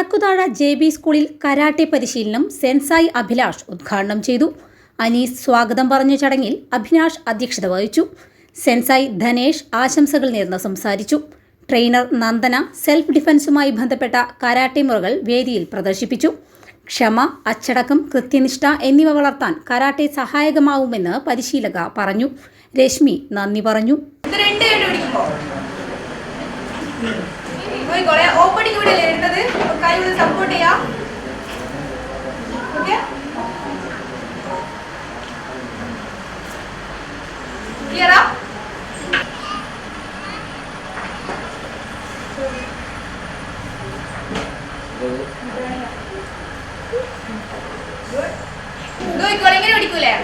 മുട്ടുതാഴ J B സ്കൂളിൽ karate പരിശീലനം sensei Abhilash ഉദ്ഘാടനം ചെയ്തു. അനീസ് സ്വാഗതം പറഞ്ഞ ചടങ്ങിൽ അഭിലാഷ് അധ്യക്ഷത വഹിച്ചു. സെൻസായി ധനേഷ് ആശംസകൾ നേർന്ന് സംസാരിച്ചു. ട്രെയിനർ നന്ദന സെൽഫ് ഡിഫൻസുമായി ബന്ധപ്പെട്ട കരാട്ടെ മുറകൾ വേദിയിൽ പ്രദർശിപ്പിച്ചു. ക്ഷമ അച്ചടക്കം കൃത്യനിഷ്ഠ എന്നിവ വളർത്താൻ കരാട്ടെ സഹായകമാവുമെന്ന് പരിശീലക പറഞ്ഞു. രശ്മി നന്ദി പറഞ്ഞു. വരുന്നത് ഇത് സപ്പോർട്ട് ചെയ്യാം. ഓക്കെ ക്ലിയറാ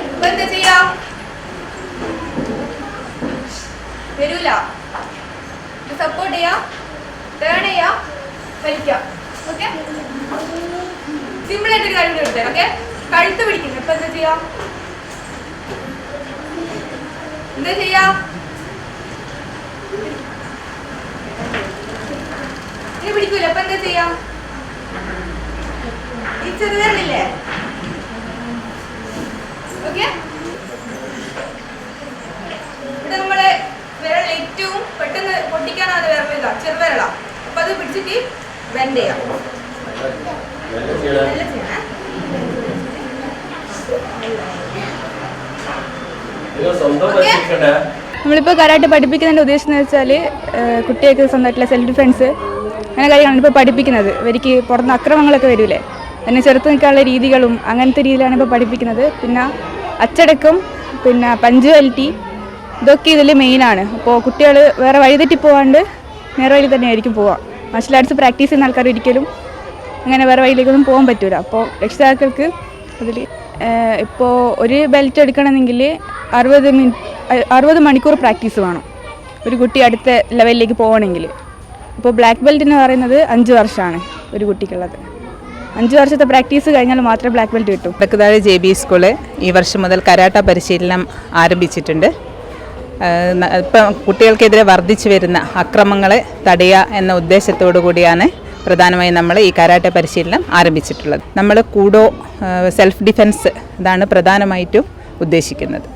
ഇപ്പൊ എന്താ ചെയ്യാ? വരൂല. സപ്പോർട്ട് ചെയ്യാം ടേൺ ചെയ്യാം വലിക്കാം. ഓക്കെ സിമ്പിൾ ആയിട്ട് ഒരു കാര്യം എടുത്തേ ഓക്കെ കഴുത്ത് പിടിക്കുന്നു. ഇപ്പൊ എന്താ ചെയ്യാം? എന്താ ചെയ്യാം? ഇനി പിടിക്കൂല? ഇപ്പൊ എന്താ ചെയ്യാം? ഈ ചെറുതരണില്ലേ ഓക്കെ ഇവിടെ നമ്മൾ വിരൽ ഏറ്റവും പെട്ടെന്ന് പൊട്ടിക്കാനാണ് വിരൽ ഇതാ ചെറുവിരളാ. അപ്പൊ അത് പിടിച്ചിട്ട് ബെൻഡ് ചെയ്യാം നമ്മളിപ്പോൾ കരാട്ടെ പഠിപ്പിക്കുന്നതിന്റെ ഉദ്ദേശം എന്ന് വെച്ചാൽ കുട്ടികൾക്ക് സ്വന്തമായിട്ടുള്ള സെൽഫ് ഡിഫെൻസ് അങ്ങനെ കാര്യങ്ങളാണ് ഇപ്പോൾ പഠിപ്പിക്കുന്നത്. ഇവർക്ക് പുറത്ത് അക്രമങ്ങളൊക്കെ വരില്ലേ അതിനെ ചെറുത്ത് നിൽക്കാനുള്ള രീതികളും അങ്ങനത്തെ രീതിയിലാണ് ഇപ്പോൾ പഠിപ്പിക്കുന്നത്. പിന്നെ അച്ചടക്കം പിന്നെ പഞ്ച്വാലിറ്റി ഇതൊക്കെ ഇതിൽ മെയിനാണ് അപ്പോൾ കുട്ടികൾ വേറെ വഴിതെറ്റി പോകാണ്ട് നേരെ വഴി തന്നെയായിരിക്കും പോവുക മാർഷൽ ആർട്സ് പ്രാക്ടീസ് ചെയ്യുന്ന ആൾക്കാർ ഒരിക്കലും അങ്ങനെ വേറെ വഴിയിലേക്കൊന്നും പോകാൻ പറ്റില്ല അപ്പോൾ രക്ഷിതാക്കൾക്ക് അതിൽ ഇപ്പോൾ ഒരു ബെൽറ്റ് എടുക്കണമെങ്കിൽ അറുപത് മിനിറ്റ് അറുപത് മണിക്കൂർ പ്രാക്ടീസ് വേണം. ഒരു കുട്ടി അടുത്ത ലെവലിലേക്ക് പോകണമെങ്കിൽ. ഇപ്പോൾ ബ്ലാക്ക് ബെൽറ്റ് എന്ന് പറയുന്നത് അഞ്ച് വർഷമാണ് ഒരു കുട്ടിക്കുള്ളത്. അഞ്ച് വർഷത്തെ പ്രാക്ടീസ് കഴിഞ്ഞാൽ മാത്രമേ ബ്ലാക്ക് ബെൽറ്റ് കിട്ടൂ. തെക്കുതാഴ് ജെ ബി സ്കൂൾ ഈ വർഷം മുതൽ കരാട്ട പരിശീലനം ആരംഭിച്ചിട്ടുണ്ട്. ഇപ്പം കുട്ടികൾക്കെതിരെ വർദ്ധിച്ചു വരുന്ന അക്രമങ്ങളെ തടയുക എന്ന ഉദ്ദേശത്തോടു കൂടിയാണ് പ്രധാനമായും നമ്മൾ ഈ കരാട്ടെ പരിശീലനം ആരംഭിച്ചിട്ടുള്ളത്. നമ്മൾ കൂടോ സെൽഫ് ഡിഫെൻസ് ഇതാണ് പ്രധാനമായിട്ടും ഉദ്ദേശിക്കുന്നത്.